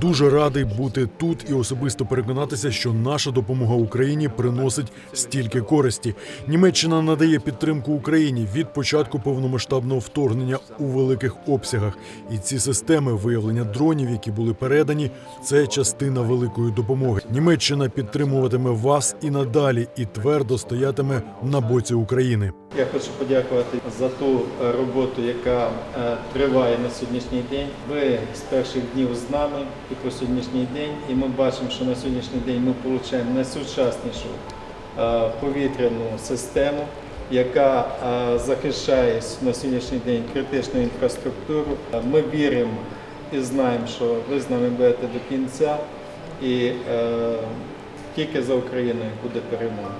дуже радий бути тут і особисто переконатися, що наша допомога Україні приносить стільки користі. Німеччина надає підтримку Україні від початку повномасштабного вторгнення у великих обсягах. І ці системи виявлення дронів, які були передані, це частина великої допомоги. Німеччина підтримуватиме вас і надалі, і твердо стоятиме на боці України. Я хочу подякувати за ту е, роботу, яка е, триває на сьогоднішній день. Ви з перших днів з нами і по сьогоднішній день, і ми бачимо, що на сьогоднішній день ми отримуємо найсучаснішу е, повітряну систему, яка захищає на сьогоднішній день критичну інфраструктуру. Ми віримо і знаємо, що ви з нами будете до кінця, і тільки за Україною буде перемога.